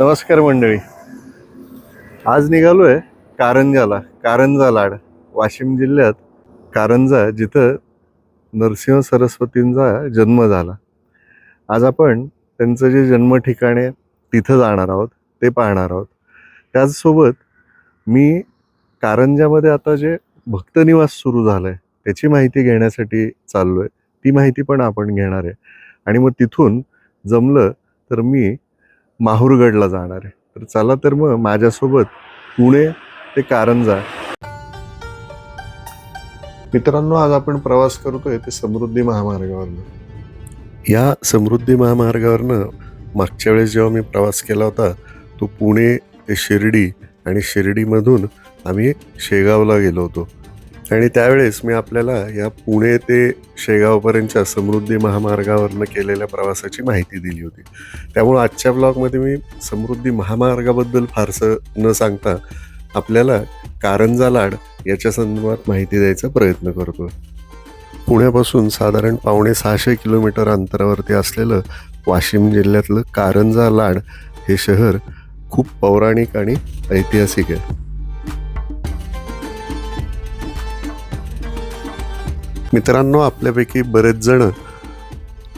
नमस्कार मंडळी. आज निघालो आहे कारंजाला कारंजा लाड वाशिम जिल्ह्यात. कारंजा जिथं नरसिंह सरस्वतींचा जन्म झाला. आज आपण त्यांचं जे जन्म ठिकाण आहे तिथं जाणार आहोत ते पाहणार आहोत. त्याचसोबत मी कारंजामध्ये आता जे भक्तनिवास सुरू झालं आहे त्याची माहिती घेण्यासाठी चाललो आहे ती माहिती पण आपण घेणार आहे. आणि मग तिथून जमलं तर मी माहूरगडला जाणार आहे. तर चला तर मग माझ्यासोबत पुणे ते कारंजा. मित्रांनो आज आपण प्रवास करतोय ते समृद्धी महामार्गावरनं. या समृद्धी महामार्गावरनं मागच्या वेळेस जेव्हा मी प्रवास केला होता तो पुणे ते शिर्डी आणि शिर्डीमधून आम्ही शेगावला गेलो होतो. आणि त्यावेळेस मी आपल्याला या पुणे ते शेगावपर्यंतच्या समृद्धी महामार्गावरनं केलेल्या प्रवासाची माहिती दिली होती. त्यामुळं आजच्या ब्लॉगमध्ये मी समृद्धी महामार्गाबद्दल फारसं न सांगता आपल्याला कारंजा लाड याच्या संदर्भात माहिती द्यायचा प्रयत्न करतो पुण्यापासून साधारण पावणे सहाशे किलोमीटर अंतरावरती असलेलं वाशिम जिल्ह्यातलं कारंजा लाड हे शहर खूप पौराणिक आणि ऐतिहासिक आहे. मित्रांनो आपल्यापैकी बरेच जण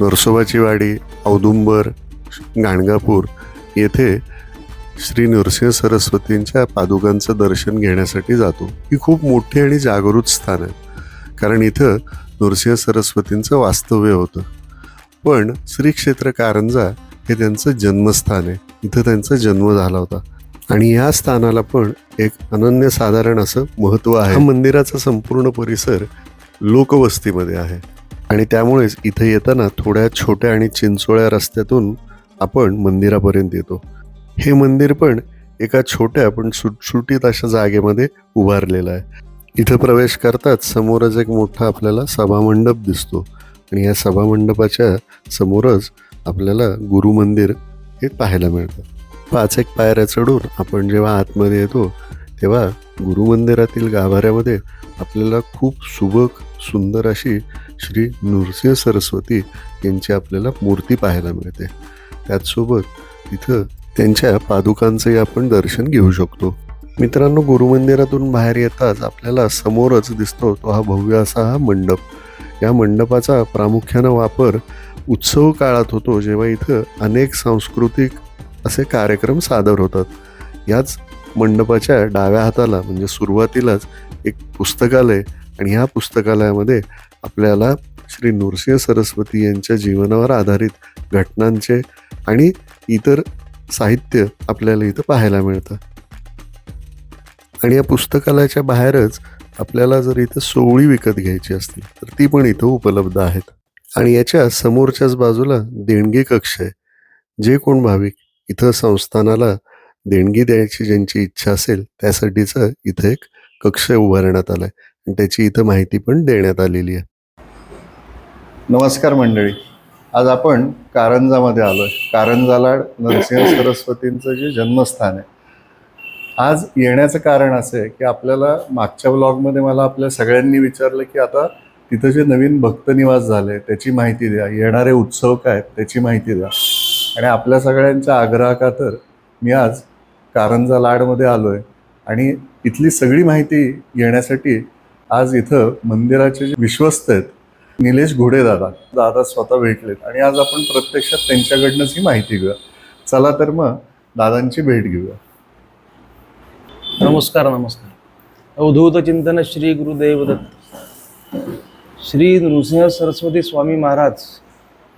नरसोबाची वाडी औदुंबर गाणगापूर येथे श्री नरसिंह सरस्वतींच्या पादुकांचं दर्शन घेण्यासाठी जातो. ही खूप मोठी आणि जागृत स्थान आहे. कारण इथं नरसिंह सरस्वतींचं वास्तव्य होतं. पण श्री क्षेत्र कारंजा हे त्यांचं जन्मस्थान आहे. इथं त्यांचा जन्म झाला होता. आणि या स्थानाला पण एक अनन्यसाधारण असं महत्त्व आहे. हा मंदिराचा संपूर्ण परिसर लोकवस्तीमध्ये आहे. आणि त्यामुळेच इथे येताना थोड्या छोट्या आणि चिंचोळ्या रस्त्यातून आपण मंदिरापर्यंत येतो. हे मंदिर पण एका छोट्या पण सुटसुटीत अशा जागेमध्ये उभारलेलं आहे. इथं प्रवेश करताच समोरच एक मोठा आपल्याला सभामंडप दिसतो. आणि या सभामंडपाच्या समोरच आपल्याला गुरु मंदिर हे पाहायला मिळतं. पाच एक पायऱ्या चढून आपण जेव्हा आतमध्ये येतो तेव्हा गुरु मंदिरातील गाभाऱ्यामध्ये आपल्याला खूप सुबक सुंदर अशी श्री नृसिंह सरस्वती यांची आपल्याला मूर्ती पाहायला मिळते. त्याचसोबत इथं त्यांच्या पादुकांचंही आपण दर्शन घेऊ शकतो. मित्रांनो गुरुमंदिरातून बाहेर येताच आपल्याला समोरच दिसतो तो हा भव्य असा हा मंडप. या मंडपाचा प्रामुख्यानं वापर उत्सव काळात होतो जेव्हा इथं अनेक सांस्कृतिक असे कार्यक्रम सादर होतात. याच मंडपाच्या डाव्या हाताला म्हणजे सुरुवातीलाच एक पुस्तकालय आणि ह्या पुस्तकालयामध्ये आपल्याला श्री नृसिंह सरस्वती यांच्या जीवनावर आधारित घटनांचे आणि इतर साहित्य आपल्याला इथं पाहायला मिळतं. आणि या पुस्तकालयाच्या बाहेरच आपल्याला जर इथं सोवळी विकत घ्यायची असतील तर ती पण इथं उपलब्ध आहेत. आणि याच्या समोरच्याच बाजूला देणगी कक्ष आहे. जे कोण भाविक इथं संस्थानाला देणगी द्यायची ज्यांची इच्छा असेल त्यासाठीचं इथं एक कक्ष उभारण्यात आलाय. आहे त्याची इथं माहिती पण देण्यात आलेली आहे. नमस्कार मंडळी. आज आपण कारंजामध्ये आलोय. कारंजाला नरसिंह सरस्वतींचं जे जन्मस्थान आहे. आज येण्याचं कारण असं आहे की आपल्याला मागच्या ब्लॉगमध्ये मला आपल्या सगळ्यांनी विचारलं की आता तिथं जे नवीन भक्तनिवास झाले त्याची माहिती द्या. येणारे उत्सव काय आहेत त्याची माहिती द्या. आणि आपल्या सगळ्यांच्या आग्रहाखातर मी आज कारंजा लाडमध्ये आलो आहे आणि इथली सगळी माहिती घेण्यासाठी आज इथं मंदिराचे जे विश्वस्त आहेत निलेश घोडे दादा दादा स्वतः भेटलेत. आणि आज आपण प्रत्यक्षात त्यांच्याकडनंच ही माहिती घेऊया. चला तर मग दादांची भेट घेऊया. नमस्कार नमस्कार. अवधूत चिंतन श्री गुरुदेव दत्त श्री नृसिंह सरस्वती स्वामी महाराज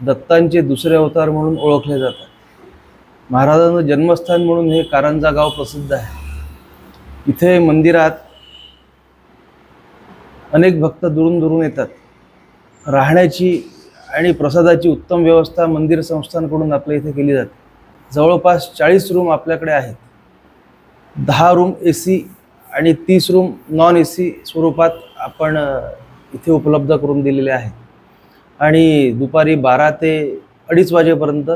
दत्तांचे दुसरे अवतार म्हणून ओळखले जातात. महाराजांचं जन्मस्थान म्हणून हे कारंजा गाव प्रसिद्ध आहे. इथे मंदिरात अनेक भक्त दुरून दुरून येतात. राहण्याची आणि प्रसादाची उत्तम व्यवस्था मंदिर संस्थांकडून आपल्या इथे केली जाते. जवळपास चाळीस रूम आपल्याकडे आहेत. दहा रूम ए सी आणि तीस रूम नॉन ए सी स्वरूपात आपण इथे उपलब्ध करून दिलेले आहेत. आणि दुपारी बारा ते अडीच वाजेपर्यंत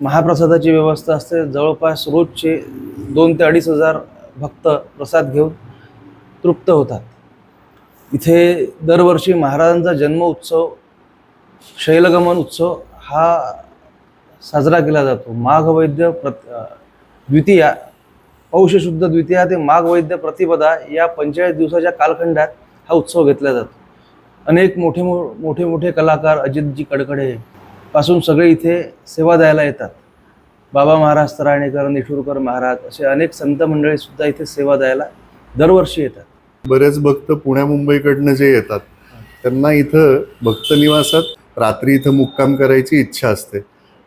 महाप्रसादाची व्यवस्था असते. जवळपास रोजचे दोन ते अडीच हजार भक्त प्रसाद घेऊन तृप्त होतात. इथे दरवर्षी महाराजांचा जन्म उत्सव शैलगमन उत्सव हा साजरा केला जातो. माघवैद्य प्रत द्वितीया पौषशुद्ध द्वितीया ते माघवैद्य प्रतिपदा या पंचेचाळीस दिवसाच्या कालखंडात हा उत्सव घेतला जातो. अनेक मोठे मो मोठे मोठे कलाकार अजितजी कडकडे पासून सगळे इथे सेवा द्यायला येतात. बाबा महाराज तराणेकर निठूरकर महाराज असे अनेक संत मंडळीसुद्धा इथे सेवा द्यायला दरवर्षी येतात. बरेच भक्त पुण्या मुंबईकडनं जे येतात त्यांना इथं भक्त निवासात रात्री इथं मुक्काम करायची इच्छा असते.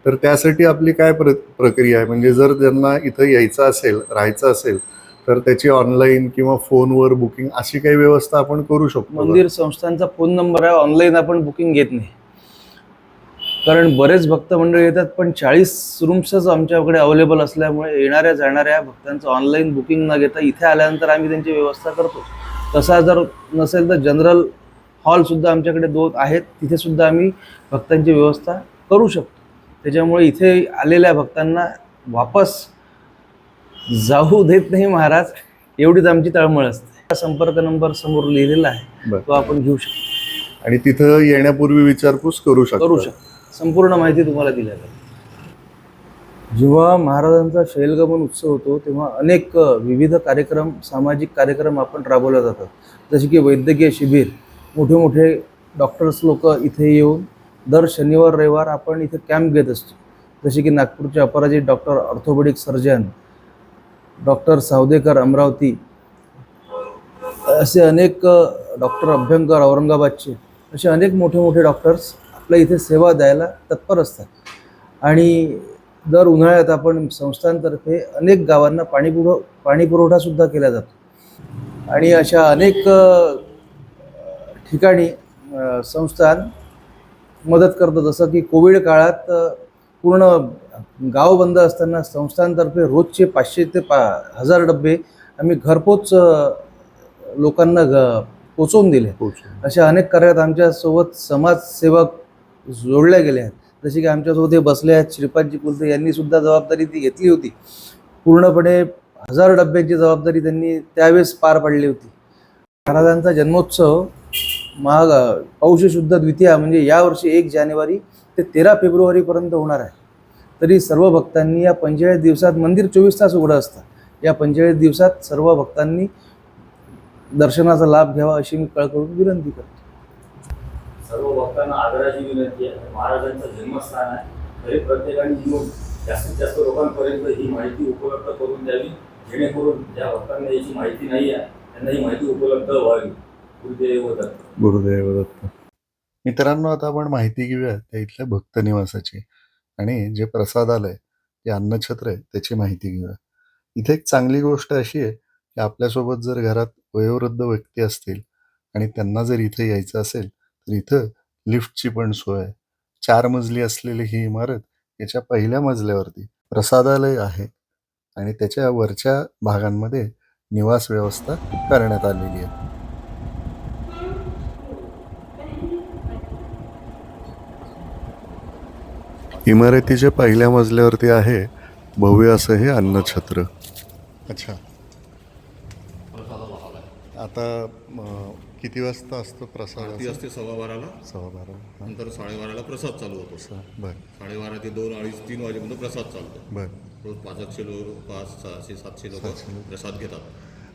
तर त्यासाठी आपली काय प्र प्रक्रिया आहे? म्हणजे जर त्यांना इथं यायचं असेल राहायचं असेल तर त्याची ऑनलाईन किंवा फोनवर बुकिंग अशी काही व्यवस्था आपण करू शकतो मंदिर संस्थांचा फोन नंबर आहे ऑनलाईन आपण बुकिंग घेत नाही. कारण बरेच भक्त मंडळी येतात पण चाळीस रूम्सच आमच्याकडे अवेलेबल असल्यामुळे येणाऱ्या जाणाऱ्या भक्तांचं ऑनलाईन बुकिंग न घेता इथे आल्यानंतर आम्ही त्यांची व्यवस्था करतो तसा जर नसेल तर जनरल हॉलसुद्धा आमच्याकडे दोन आहेत. तिथे सुद्धा आम्ही भक्तांची व्यवस्था करू शकतो. त्याच्यामुळे इथे आलेल्या भक्तांना वापस जाऊ देत नाही महाराज. एवढीच आमची तळमळ असते. संपर्क नंबर समोर लिहिलेला आहे. तो आपण घेऊ शकतो. आणि तिथं येण्यापूर्वी विचारपूस करू शकतो. करू शकतो. संपूर्ण माहिती तुम्हाला दिल्या जाईल. जेव्हा महाराजांचा शैलगमन उत्सव होतो तेव्हा अनेक विविध कार्यक्रम सामाजिक कार्यक्रम आपण राबवले जातात. जसे की वैद्यकीय शिबिर मोठे मोठे डॉक्टर्स लोक इथे येऊन दर शनिवार रविवार आपण इथे कॅम्प घेत असतो. जसे की नागपूरचे Aparajit doctor orthopedic surgeon doctor Savdekar Amravati असे अनेक डॉक्टर अभ्यंकर औरंगाबादचे असे अनेक मोठे मोठे डॉक्टर्स आपल्या इथे सेवा द्यायला तत्पर असतात. आणि दर उन्हाळ्यात आपण संस्थांतर्फे अनेक गावांना पाणी पुरव पाणी पुरवठासुद्धा केला जातो. आणि अशा अनेक ठिकाणी संस्थान मदत करतं जसं की कोविड काळात पूर्ण गाव बंद असताना संस्थांतर्फे रोजचे पाचशे ते पा हजार डबे आम्ही घरपोच लोकांना ग पोचवून दिले. अशा अनेक कार्यात आमच्यासोबत समाजसेवक जोडल्या गेले आहेत. जसे की आमच्यासोबत हे बसले आहेत श्रीपादजी कुलते यांनी सुद्धा जबाबदारी ती घेतली होती. पूर्णपणे हजार डब्यांची जबाबदारी त्यांनी त्यावेळेस पार पाडली होती. महाराजांचा जन्मोत्सव महाग पौष शुद्ध द्वितीया म्हणजे यावर्षी एक जानेवारी ते तेरा फेब्रुवारीपर्यंत होणार आहे. तरी सर्व भक्तांनी या पंचेचाळीस दिवसात मंदिर चोवीस तास उघडं असतं. या पंचेचाळीस दिवसात सर्व भक्तांनी दर्शनाचा लाभ घ्यावा अशी मी कळकळून विनंती करतो. सर्व भक्तांना आदराची विनंती आहे. महाराजांचं जन्मस्थान आहे. तरी प्रत्येकाने येऊन जास्तीत जास्त लोकांपर्यंत ही माहिती उपलब्ध करून द्यावी. जेणेकरून ज्या भक्तांना याची माहिती नाही आहे त्यांना ही माहिती उपलब्ध व्हावी. गुरुदेव दत्त. गुरुदेव दत्त. मित्रांनो आता आपण माहिती घेऊया त्या इथल्या भक्त निवासाची. आणि जे प्रसादालय जे अन्नछत्र आहे त्याची माहिती घेऊया. इथे एक चांगली गोष्ट अशी आहे की आपल्यासोबत जर घरात वयोवृद्ध व्यक्ती असतील आणि त्यांना जर इथे यायचं असेल तर इथं लिफ्टची पण सोय आहे. चार मजली असलेली ही इमारत याच्या पहिल्या मजल्यावरती प्रसादालय आहे आणि त्याच्या वरच्या भागांमध्ये निवास व्यवस्था करण्यात आलेली आहे. इमारतीच्या पहिल्या मजल्यावरती आहे भव्य असं हे अन्नछत्र. अच्छा. आता किती वाजता असतो प्रसाद ती असते सव्वा बाराला. सव्वा बारा. नंतर साडेबाराला प्रसाद चालू होतो. बर. साडेबारा ते दोन अडीच तीन वाजेपर्यंत प्रसाद चालतो. बर. रोज पाच आठशे लोक पाच सहाशे सातशे लोक प्रसाद घेतात.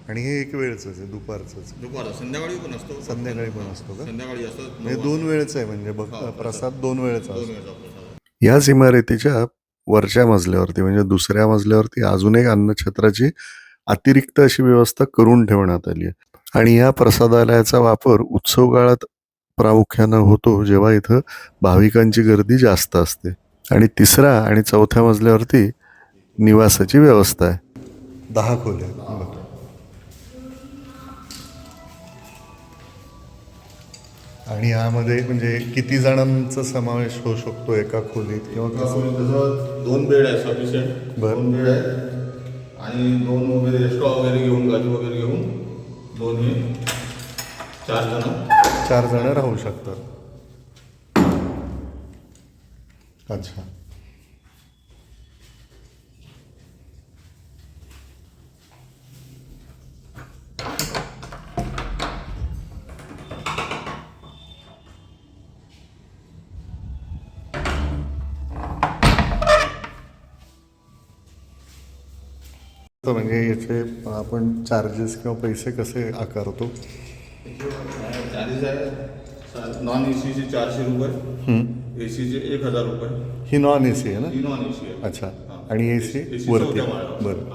आणि हे एक वेळच आहे दुपारचंच दुपारा संध्याकाळी पण असतो. संध्याकाळी पण असतो का? संध्याकाळी असतं नऊ म्हणजे दोन वेळच आहे म्हणजे बघ प्रसाद. दोन वेळचा दोन असतो. वेळचा प्रसाद. याच इमारतीच्या वरच्या मजल्यावरती म्हणजे दुसऱ्या मजल्यावरती अजून एक अन्नछत्राची अतिरिक्त अशी व्यवस्था करून ठेवण्यात आली आहे. आणि या प्रसादालयाचा वापर उत्सव काळात प्रामुख्यानं होतो जेव्हा इथं भाविकांची गर्दी जास्त असते. आणि तिसरा आणि चौथ्या मजल्यावरती निवासाची व्यवस्था आहे. दहा खोल्या. आणि यामध्ये म्हणजे किती जणांचा समावेश होऊ शकतो एका खोलीत किंवा कसं दोन बेड आहे सफिशियंट बरं. दोन बेड आहे आणि दोन वगैरे एक्स्ट्रा वगैरे घेऊन गादी वगैरे घेऊन दोन्ही चार जण. चार जण राहू शकतात. अच्छा. तर म्हणजे याचे आपण चार्जेस किंवा पैसे कसे आकारतो? चार्जेस आहे नॉन ए सीचे चारशे रुपये. ए सीचे एक हजार रुपये. ही नॉन ए सी आहे ना? ही नॉन ए सी आहे. अच्छा. आणि ए सी वरती. बरं.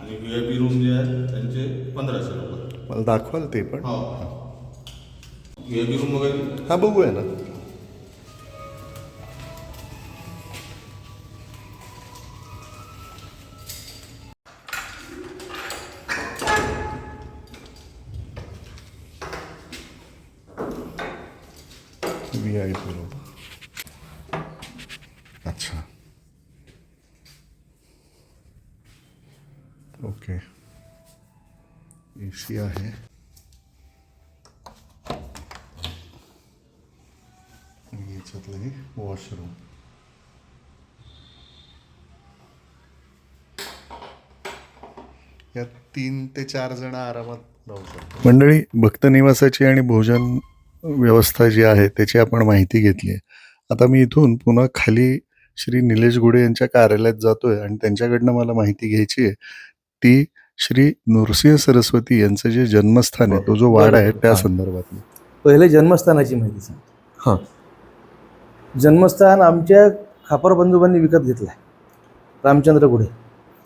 आणि व्ही आय पी रूम जे आहे त्यांचे पंधराशे रुपये. मला दाखवाल ते पण. व्ही आय पी रूम वगैरे. हा बघूया ना. व्ही আচ্ছা अच्छा ओके ए सी आहे याच्यातलं हे वॉशरूम या तीन ते चार जण आरामात राहू शकतो मंडळी भक्त निवासाची आणि भोजन व्यवस्था जी आहे त्याची आपण माहिती घेतली आहे. आता मी इथून पुन्हा खाली श्री निलेश गुडे यांच्या कार्यालयात जातोय आणि त्यांच्याकडनं मला माहिती घ्यायची आहे. ती श्री नृसिंह सरस्वती यांचं जे जन्मस्थान आहे तो जो वाडा आहे त्या संदर्भातली. पहिले जन्मस्थानाची माहिती सांग. हां. जन्मस्थान आमच्या खापर बंधूबांनी विकत घेतला आहे रामचंद्र गुढे.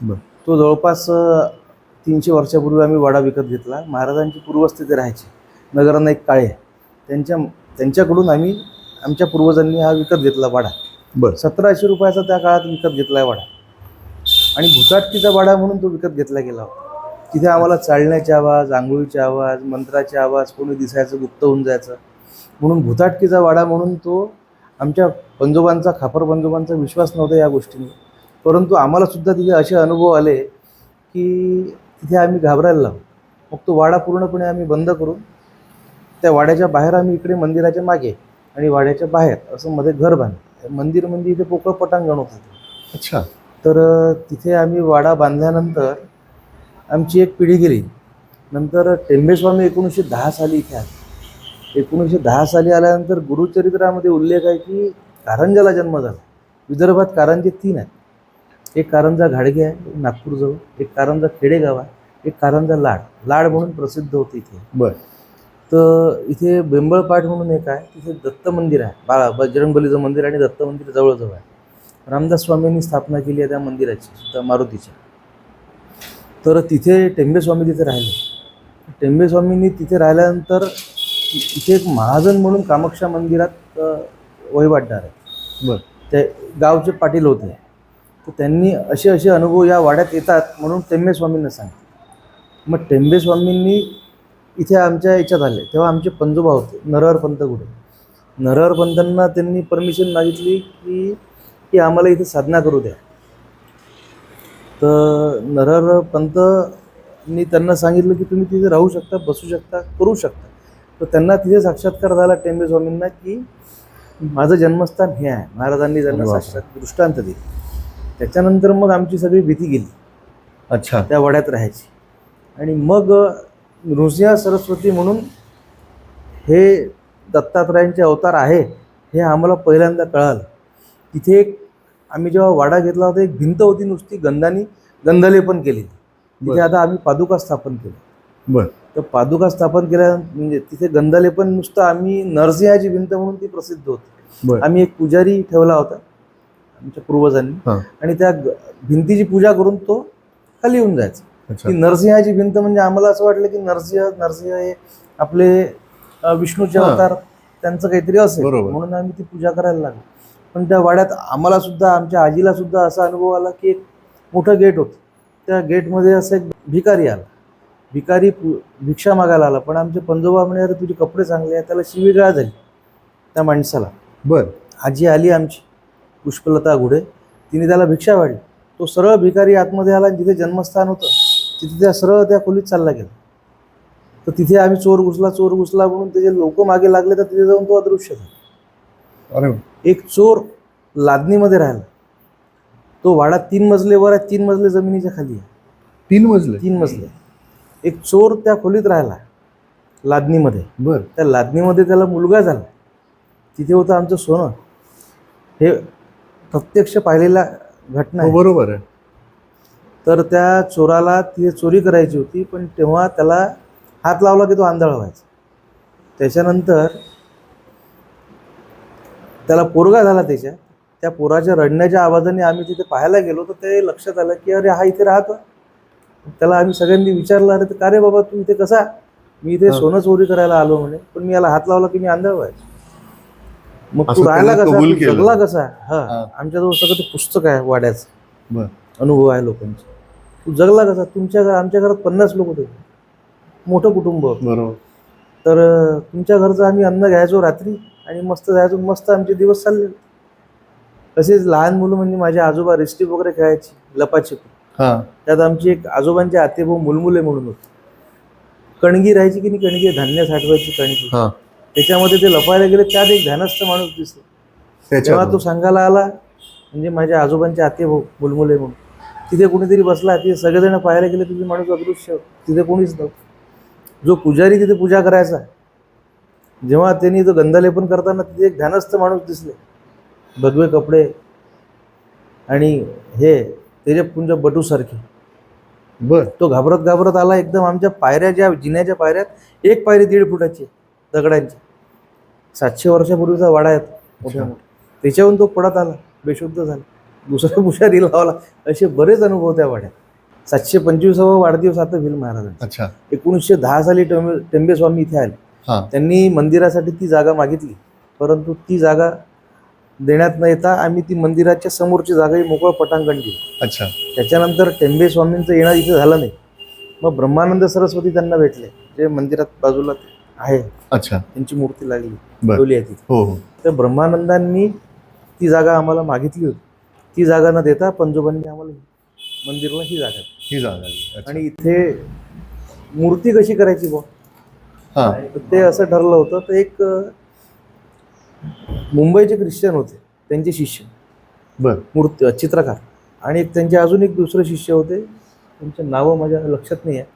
बरं. तो जवळपास तीनशे वर्षापूर्वी आम्ही वाडा विकत घेतला. महाराजांची पूर्वस्थिती राहायची. नगरनाईक काळे त्यांच्या त्यांच्याकडून आम्ही आमच्या पूर्वजांनी हा विकत घेतला वाडा. बरं. सतराशे रुपयाचा त्या काळात विकत घेतला आहे वाडा. आणि भुताटकीचा वाडा म्हणून तो विकत घेतला गेला होता. तिथे आम्हाला चालण्याचे आवाज आंघोळीचे आवाज मंत्राचे आवाज कोणी दिसायचं गुप्त होऊन जायचं. म्हणून भुताटकीचा वाडा म्हणून तो आमच्या पंजोबांचा खापर पंजोबांचा विश्वास नव्हता या गोष्टींवर. परंतु आम्हाला सुद्धा तिथे असे अनुभव आले की तिथे आम्ही घाबरायला लागलो. मग तो वाडा पूर्णपणे आम्ही बंद करून त्या वाड्याच्या बाहेर आम्ही इकडे मंदिराच्या मागे आणि वाड्याच्या बाहेर असं मध्ये घर बांधलं. मंदिर म्हणजे इथे पोकळ पटांगण होतं अच्छा. तर तिथे आम्ही वाडा बांधल्यानंतर आमची एक पिढी गेली. नंतर टेंबेस्वामी एकोणीसशे दहा साली इथे आले. एकोणीसशे दहा साली आल्यानंतर गुरुचरित्रामध्ये उल्लेख आहे की कारंजाला जन्म झाला. विदर्भात कारंजे तीन आहेत. एक कारंजा घाडगे आहे नागपूरजवळ एक कारंजा खेडेगाव आहे एक कारंजा लाड. लाड म्हणून प्रसिद्ध होते इथे. बर. तर इथे बेंबळपाट म्हणून एक आहे तिथे दत्त मंदिर आहे. बाळा बजरंगबलीचं मंदिर आणि दत्त मंदिर जवळजवळ आहे. रामदास स्वामींनी स्थापना केली आहे त्या मंदिराची सुद्धा मारुतीच्या. तर तिथे टेंबेस्वामी तिथे राहिले. टेंबेस्वामींनी तिथे राहिल्यानंतर इथे एक महाजन म्हणून कामाक्षा मंदिरात अ, वहिवाटदार आहे बर. ते गावचे पाटील होते. तर त्यांनी असे असे अनुभव या वाड्यात येतात म्हणून टेंबेस्वामींना सांगितलं. मग टेंबेस्वामींनी इथे आमच्या याच्यात आले. तेव्हा आमचे पंजोबा होते नरहर पंत गुडे नरहर पंतांना त्यांनी परमिशन मागितली की की आम्हाला इथे साधना करू द्या. तर नरहर पंतनी त्यांना सांगितलं की तुम्ही तिथे राहू शकता बसू शकता करू शकता. तर त्यांना तिथे साक्षात्कार झाला टेंबे स्वामींना की माझं जन्मस्थान हे आहे. महाराजांनी त्यांना. साक्षात दृष्टांत दिली. त्याच्यानंतर मग आमची सगळी भीती गेली. अच्छा. त्या वाड्यात राहायची. आणि मग नृसिंह सरस्वती म्हणून हे दत्तात्रयांचे अवतार आहे हे आम्हाला पहिल्यांदा कळालं. तिथे एक आम्ही जेव्हा वाडा घेतला होता एक भिंत होती नुसती गंधानी गंधलेपण केली तिथे. आता आम्ही पादुका स्थापन केली. बर. तर पादुका स्थापन केल्या म्हणजे तिथे गंधालेपण नुसतं आम्ही नरसिंहाची भिंत म्हणून ती प्रसिद्ध होती. आम्ही एक पुजारी ठेवला होता आमच्या पूर्वजांनी. आणि त्या भिंतीची पूजा करून तो खाली येऊन जायचा. की नरसिंहाची भिंत म्हणजे आम्हाला असं वाटलं की नरसिंह नरसिंह हे आपले विष्णूचे. अवतार त्यांचं काहीतरी असेल. म्हणून आम्ही ती पूजा करायला लागलो. पण त्या वाड्यात आम्हाला सुद्धा आमच्या आजीला सुद्धा असा अनुभव आला की एक मोठं गेट होतं. त्या गेटमध्ये असं एक भिकारी आला. भिकारी पु- भिक्षा मागायला आला. पण आमचे पंजोबा म्हणे अरे तुझे कपडे चांगले आहेत. त्याला शिवीगाळ झाली त्या माणसाला. बर. आजी आली आमची पुष्पलता घुडे. तिने त्याला भिक्षा वाढली. तो सरळ भिकारी आतमध्ये आला जिथे जन्मस्थान होतं. तिथे त्या सरळ त्या खोलीत चालला गेला. तर तिथे आम्ही चोर घुसला चोर घुसला म्हणून त्याचे लोक मागे लागले तर तिथे जाऊन तो अदृश्य झाला. अरे एक चोर लादणीमध्ये राहिला. तो वाडा तीन मजलेवर आहे तीन मजले जमिनीच्या खाली आहे. तीन मजले? तीन मजले. एक चोर त्या खोलीत राहिला लादणीमध्ये. बर. त्या लादणीमध्ये त्याला मुलगा झाला. तिथे होतं आमचं सोनं. हे प्रत्यक्ष पाहिलेला घटना हो बरोबर आहे. तर त्या चोराला ती चोरी करायची होती पण तेव्हा त्याला हात लावला की तो आंधळा व्हायचा. त्याच्यानंतर त्याला पोरगा झाला त्याच्या. त्या पोराच्या रडण्याच्या आवाजाने आम्ही तिथे पाहायला गेलो तर ते लक्षात आलं की अरे हा इथे राहतो त्याला आम्ही सगळ्यांनी विचारलं अरे का रे बाबा तू इथे कसा? मी इथे. सोनं चोरी करायला आलो म्हणे पण मी याला हात लावला की मी आंधळ व्हायचो. मग तू राहिला त्याने कसा. जगला कसा? हा. हा. आमच्याजवळ सगळं ते पुस्तक आहे वाड्याचं. अनुभव आहे लोकांचे. तू जगला कसा? तुमच्या घरा आमच्या घरात पन्नास लोक होते. मोठं कुटुंब. बरोबर. तर तुमच्या घरचं आम्ही अन्न घ्यायचो रात्री आणि मस्त जायचो. मस्त आमचे दिवस चालले. तसेच लहान मुलं म्हणजे माझे आजोबा रेस्टी वगैरे खेळायची लपाछपी. हा. त्यात आमची एक आजोबांचे आतेभाऊ मुलमुले म्हणून होते. कणगी राहायची की नाही कणगी? धान्य साठवायची कणगी. हा. त्याच्यामध्ये ते लपायला गेले त्यात एक ध्यानस्थ माणूस दिसला तेव्हा तो सांगायला आला. म्हणजे माझ्या आजोबांचे आतेभाऊ मुलमुले म्हणून. तिथे कोणीतरी बसला तिथे सगळेजण पाहायला गेले तिथे माणूस अदृश्य. तिथे कोणीच नव्हतं. जो पुजारी तिथे पूजा करायचा जेव्हा त्यांनी तो गंधलेपन करताना तिथे एक ध्यानस्थ माणूस दिसले. भगवे कपडे आणि हे तेजपुंज बटूसारखे बर. तो घाबरत घाबरत आला एकदम आमच्या पायऱ्या ज्या जिन्याच्या पायऱ्यात एक पायरी दीड फुटाची दगडांची. सातशे वर्षापूर्वीचा वाडा आहे तो, मोठ्या मोठा त्याच्याहून तो पडत आला बेशुद्ध झाला. दुसरा पुशारी लावला. असे बरेच अनुभव त्या वाड्यात. सातशे पंचवीसावा वाढदिवस आता भिल महाराजांचा. अच्छा. एकोणीसशे दहा साली टेंबे स्वामी इथे आले. त्यांनी मंदिरासाठी ती जागा मागितली. परंतु ती जागा देण्यात न येता आम्ही ती मंदिराच्या समोरची जागाही मोकळं पटांगण दिली. अच्छा. त्याच्यानंतर टेंबे स्वामींचं येणं इथे झालं नाही. मग ब्रह्मानंद सरस्वती त्यांना भेटले. जे मंदिरात बाजूला आहे. अच्छा. त्यांची मूर्ती लागली. ठेवली आहे तिथे. हो हो. तर ब्रह्मानंदांनी ती जागा आम्हाला मागितली होती. ती जागा न देता पंजोबांनी आम्हाला मंदिरला ही जागा दिली. ही जागा आहे. अच्छा. आणि इथे मूर्ती कशी करायची बुवा? हा. तर ते असं ठरलं होतं. तर एक अं, मुंबईचे ख्रिश्चन होते. त्यांचे शिष्य. बर. मूर्ती चित्रकार. आणि एक त्यांचे अजून एक दुसरे शिष्य होते. त्यांचे नावं माझ्या लक्षात नाही आहे.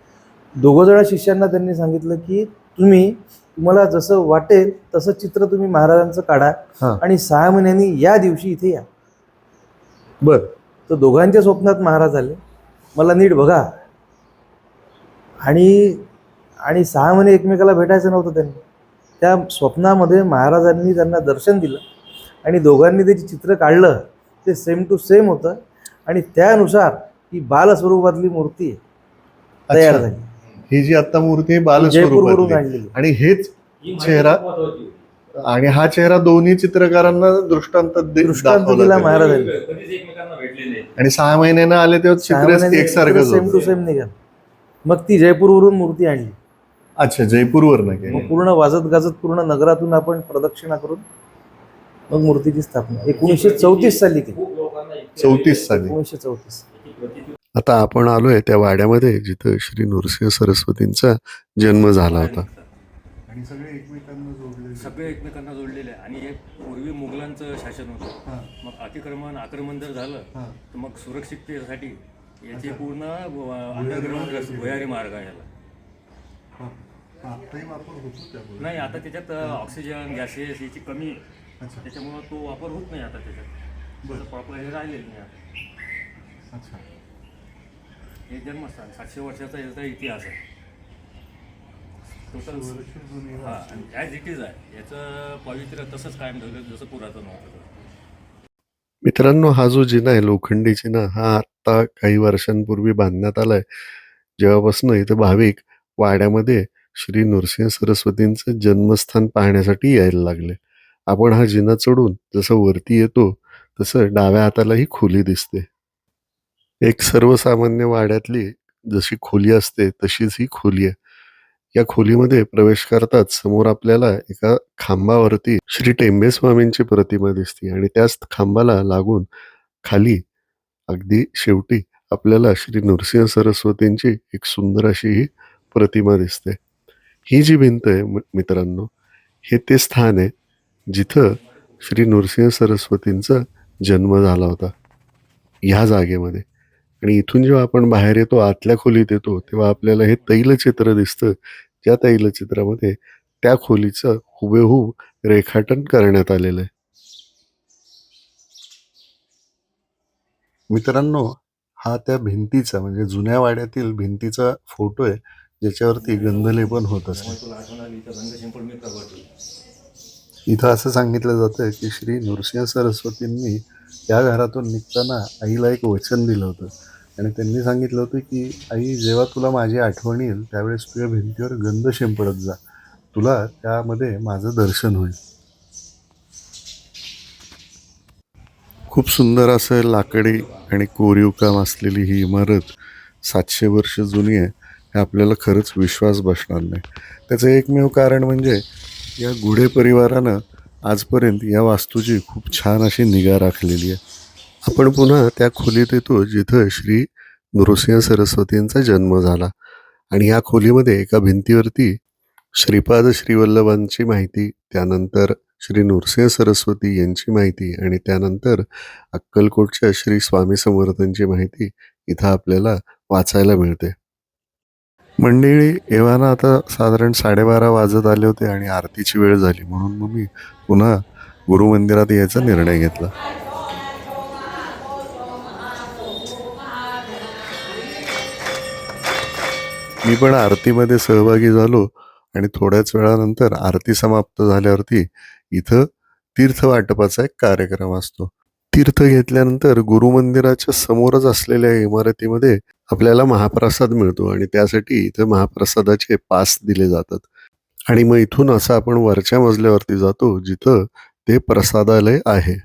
दोघं जण शिष्यांना त्यांनी सांगितलं की तुम्ही तुम्हाला जसं वाटेल तसं चित्र तुम्ही महाराजांचं काढा हा. आणि सहा महिन्यांनी या दिवशी इथे या. बर तर दोघांच्या स्वप्नात महाराज आले. मला नीट बघा. आणि आणि सहा महिने एकमेकाला भेटायचं नव्हतं त्यांनी. त्या स्वप्नामध्ये महाराजांनी त्यांना दर्शन दिलं आणि दोघांनी त्याची चित्र काढलं ते सेम टू सेम होतं. आणि त्यानुसार ही बालस्वरूपातली मूर्ती तयार. झाली. ही जी आता मूर्ती जयपूरवरून आणलेली आणि हेच ही चेहरा-. आणि हा चेहरा दोन्ही चित्रकारांना दृष्टांत दृष्टांत दिला. महाराजांनी. कधीच एकमेकांना भेटलेले आणि सहा महिन्यानं आले तेव्हा चित्र एकसारखंच सेम टू सेम निघाल. मग ती जयपूरवरून मूर्ती आणली. अच्छा जयपूरवर नाही मग पूर्ण वाजत गाजत पूर्ण नगरातून आपण प्रदक्षिणा करून मग मूर्तीची स्थापना. एकोणीसशे चौतीस साली केली चौतीस साली. एकोणीसशे चौतीस. आता आपण आलोय त्या वाड्यामध्ये जिथं श्री नृसिंह सरस्वतींचा जन्म झाला होता. आणि सगळे सगळे एकमेकांना जोडलेले आहे. आणि हे पूर्वी मुघलांचं शासन होतं. मग अतिक्रमण आक्रमण जर झालं तर मग सुरक्षिततेसाठी याचे पूर्ण अंडरग्राऊंड भुयारी मार्ग आहे याला. नाही आता त्याच्यात ऑक्सिजन गॅसेस याची कमी आहे. त्याच्यामुळं तो वापर होत नाही आता त्याच्यात. प्रॉपर हे राहिलेलं नाही आता. हे जन्मस्थान सातशे वर्षाचा याचा इतिहास आहे. टोटल हा आणि ॲज इट इज आहे याचं पवित्र तसंच कायम ठेवलं जसं पुरातन होतं. मित्रांनो हा जो जिना आहे लोखंडी जिना हा आत्ता काही वर्षांपूर्वी बांधण्यात आलाय. जेव्हापासून इथं भाविक वाड्यामध्ये श्री नृसिंह सरस्वतींचं जन्मस्थान पाहण्यासाठी यायला लागले. आपण हा जिना चढून जसं वरती येतो तसं डाव्या हाताला ही खोली दिसते. एक सर्वसामान्य वाड्यातली जशी खोली असते तशीच ही खोली आहे. या खोलीमध्ये प्रवेश करताच समोर आपल्याला एका खांबावरती श्री टेंबे स्वामींची प्रतिमा दिसते आणि त्याच खांबाला लागून खाली अगदी शेवटी आपल्याला श्री नृसिंह सरस्वतींची एक सुंदर अशी ही प्रतिमा दिसते. ही जी भिंत आहे मि- मित्रांनो हे ते स्थान आहे जिथं श्री नृसिंह सरस्वतींचा जन्म झाला होता ह्या जागेमध्ये. आणि इथून जेव्हा आपण बाहेर येतो आतल्या खोलीत येतो तेव्हा आपल्याला हे तैलचित्र दिसतं या तैलचित्रामध्ये त्या खोलीचं हुबेहूब रेखाटन करण्यात आलेलं आहे. मित्रांनो हा त्या भिंतीचा म्हणजे जुन्या वाड्यातील भिंतीचा फोटो आहे ज्याच्यावरती गंधलेपन होत असे इथं असं सांगितलं जातं की श्री नृसिंह सरस्वतींनी या घरातून निघताना आईला एक वचन दिलं होतं. आणि त्यांनी सांगितलं होतं की आई जेव्हा तुला माझी आठवण येईल त्यावेळेस तुझ्या भिंतीवर गंध शिंपडत जा. तुला त्यामध्ये माझं दर्शन होईल. खूप सुंदर असं लाकडी आणि कोरीव काम असलेली ही इमारत सातशे वर्ष जुनी आहे. हे आपल्याला खरंच विश्वास बसणार नाही. त्याचं एकमेव कारण म्हणजे या गुढे परिवारानं आजपर्यंत या वास्तूची खूप छान अशी निगा राखलेली आहे. आपण पुन्हा त्या खोलीत येतो जिथं श्री नृसिंह सरस्वतींचा जन्म झाला. आणि या खोलीमध्ये एका भिंतीवरती श्रीपाद श्रीवल्लभांची माहिती त्यानंतर श्री नृसिंह सरस्वती यांची माहिती आणि त्यानंतर अक्कलकोटच्या श्री स्वामी समर्थांची माहिती इथं आपल्याला वाचायला मिळते. मंडळी एव्हाना आता साधारण साडेबारा वाजत आले होते आणि आरतीची वेळ झाली. म्हणून मग मी पुन्हा गुरुमंदिरात यायचा निर्णय घेतला. मी पण आरतीमध्ये सहभागी झालो आणि थोड्याच वेळानंतर आरती समाप्त झाल्यावरती इथं तीर्थ वाटपाचा एक कार्यक्रम असतो. तीर्थ घेतल्यानंतर गुरुमंदिराच्या समोरच असलेल्या इमारतीमध्ये आपल्याला महाप्रसाद मिळतो आणि त्यासाठी इथं महाप्रसादाचे पास दिले जातात. आणि मग इथून असं आपण वरच्या मजल्यावरती जातो जिथं ते प्रसादालय आहे.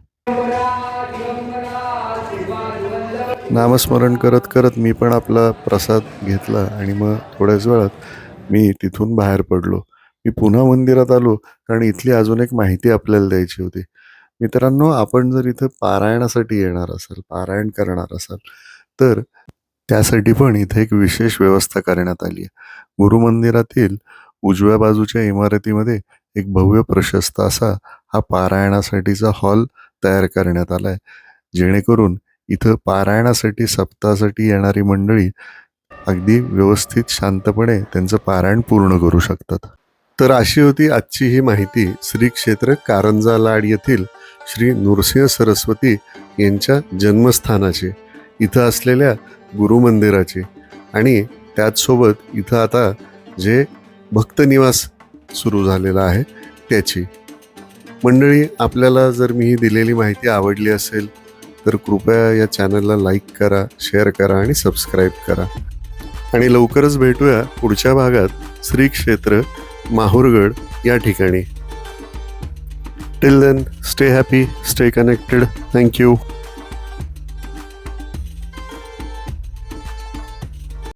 नामस्मरण करत करत मी पण आपला प्रसाद घेतला आणि मग थोड्याच वेळात मी तिथून बाहेर पडलो. मी पुन्हा मंदिरात आलो कारण इथली अजून एक माहिती आपल्याला द्यायची होती. मित्रांनो आपण जर इथं पारायणासाठी येणार असाल पारायण करणार असाल तर त्यासाठी पण इथे एक विशेष व्यवस्था करण्यात आली आहे. गुरुमंदिरातील उजव्या बाजूच्या इमारतीमध्ये एक भव्य प्रशस्त असा हा पारायणासाठीचा हॉल तयार करण्यात आला आहे. जेणेकरून इथं पारायणासाठी सप्ताहासाठी येणारी मंडळी अगदी व्यवस्थित शांतपणे त्यांचं पारायण पूर्ण करू शकतात. तर अशी होती आजची ही माहिती. श्री क्षेत्र कारंजा लाड येथील श्री नृसिंह सरस्वती यांच्या जन्मस्थानाची इथं असलेल्या गुरुमंदिराची आणि त्याचसोबत इथं आता जे भक्तनिवास सुरू झालेला आहे त्याची. मंडळी आपल्याला जर मी ही दिलेली माहिती आवडली असेल तर कृपया या चॅनलला लाईक करा शेअर करा आणि सबस्क्राईब करा. आणि लवकरच भेटूया पुढच्या भागात श्री क्षेत्र माहूरगड या ठिकाणी. Till then stay happy stay connected thank you